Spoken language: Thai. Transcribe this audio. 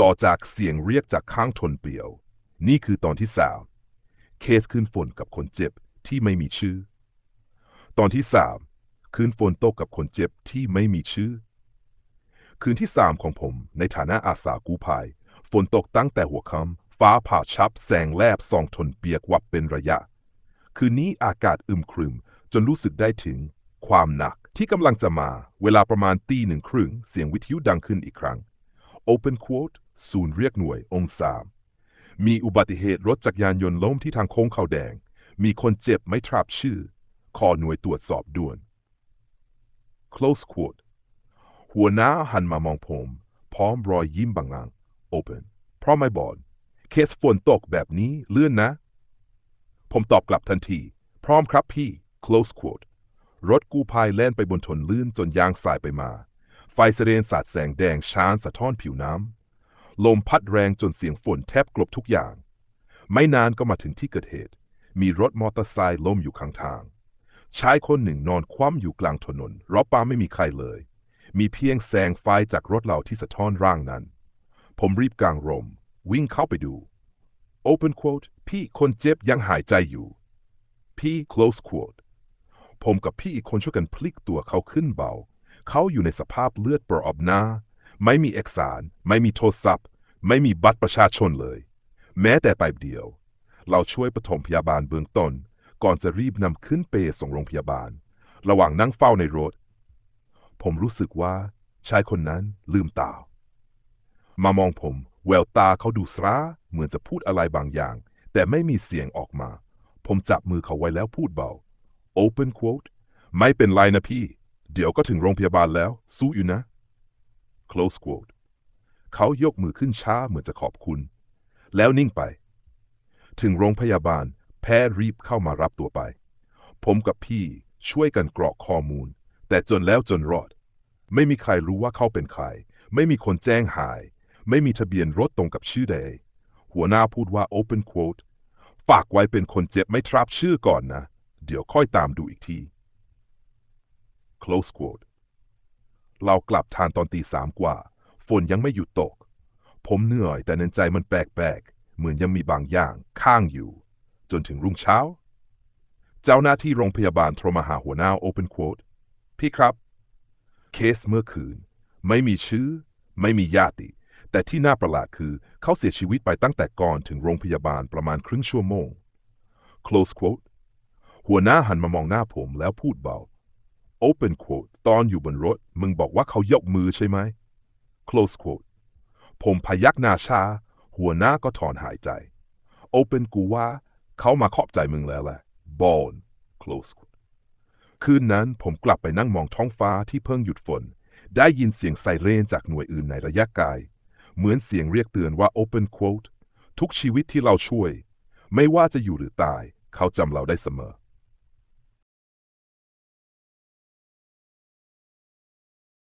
ต่อจากเสียงเรียกจากข้างทนเปลี่ยว นี่คือตอนที่สามเคสขึ้นฝนกับคนเจ็บที่ไม่มีชื่อ ตอนที่สามคืนฝนตกกับคนเจ็บที่ไม่มีชื่อ คืนที่สามของผมในฐานะอาสากู้ภัยฝนตกตั้งแต่หัวค่ำฟ้าผ่าชับแสงแลบส่องทนเปียกวับเป็นระยะ คืนนี้อากาศอึมครึม จนรู้สึกได้ถึงความหนักที่กำลังจะมาเวลาประมาณตีหนึ่งครึ่งเสียงวิทยุดังขึ้นอีกครั้ง Open quote ศูนย์เรียกหน่วยองศามมีอุบัติเหตุรถจักรยานยนต์ล้มที่ทางโค้งเขาแดง มีคนเจ็บไม่ทราบชื่อ ขอหน่วยตรวจสอบด่วน close quote หัวหน้าหันมามองผม พร้อมรอยยิ้มบางๆ Open เพราะไม่บอดเคสฝนตกแบบนี้เลื่อนนะ ผมตอบกลับทันที พร้อมครับพี่ close quote รถกู้ภัยแล่นไปบนถนนลื่นจนยางสายไปมา ไฟเสเรนสาดแสงแดงชานสะท้อนผิวน้ำ ลมพัดแรงจนเสียงฝนแทบกลบทุกอย่าง ไม่นานก็มาถึงที่เกิดเหตุ มีรถมอเตอร์ไซค์ล้มอยู่ข้างทาง ชายคนหนึ่งนอนคว่ำอยู่กลางถนนรอบป้าไม่มีใครเลย มีเพียงแสงไฟจากรถเราที่สะท้อนร่างนั้น ผมรีบกางร่มวิ่งเข้าไปดู Open quote พี่คนเจ็บยังหายใจอยู่ พี่ close quote ผมกับพี่อีกคนช่วยกันพลิกตัวเขาขึ้นเบา เขาอยู่ในสภาพเลือดเปรอะหน้า ไม่มีเอกสาร ไม่มีโทรศัพท์ ไม่มีบัตรประชาชนเลย แม้แต่ใบเดียว เราช่วยปฐมพยาบาลเบื้องต้น ก่อนจะรีบนำขึ้นเปส่งโรงพยาบาล ระหว่างนั่งเฝ้าในรถ ผมรู้สึกว่าชายคนนั้นลืมตา มามองผมแววตาเขาดูสร้าเหมือนจะพูดอะไรบางอย่าง แต่ไม่มีเสียงออกมา ผมจับมือเขาไว้แล้วพูดเบา Open quote ไม่เป็นไรนะพี่ เดี๋ยวก็ถึงโรงพยาบาลแล้ว สู้อยู่นะ Close quote เขายกมือขึ้นช้าเหมือนจะขอบคุณ แล้วนิ่งไป ถึงโรงพยาบาล แพทย์รีบเข้ามารับตัวไป ผมกับพี่ช่วยกันกรอกข้อมูล แต่จนแล้วจนรอด ไม่มีใครรู้ว่าเขาเป็นใคร ไม่มีคนแจ้งหาย ไม่มีทะเบียนรถตรงกับชื่อใด หัวหน้าพูดว่า Open quote ฝากไว้เป็นคนเจ็บไม่ทราบชื่อก่อนนะ เดี๋ยวค่อยตามดูอีกที close quote เรากลับทานตอนตีสามกว่า ฝนยังไม่หยุดตก ผมเหนื่อยแต่ในใจมันแปลกๆ เหมือนยังมีบางอย่างข้างอยู่ จนถึงรุ่งเช้า เจ้าหน้าที่โรงพยาบาลโทรมาหาหัวหน้า Open quote พี่ครับ เคสเมื่อคืน ไม่มีชื่อ ไม่มีญาติ แต่ที่น่าประหลาดคือเขาเสียชีวิตไปตั้งแต่ก่อนถึงโรงพยาบาลประมาณครึ่งชั่วโมง close quote หัวหน้าหันมามองหน้าผมแล้วพูดเบา Open quote ตอนอยู่บนรถ มึงบอกว่าเขายกมือใช่ไหม Close quote ผมพยักหน้าชาหัวหน้าก็ถอนหายใจ Open กูว่าเขามาขอบใจมึงแล้วแหละ Ball Close quote คืนนั้นผมกลับไปนั่งมองท้องฟ้าที่เพิ่งหยุดฝน ได้ยินเสียงไซเรนจากหน่วยอื่นในระยะไกลเหมือนเสียงเรียกเตือนว่า Open quote ทุกชีวิตที่เราช่วย ไม่ว่าจะอยู่หรือตาย เขาจำเราได้เสมอ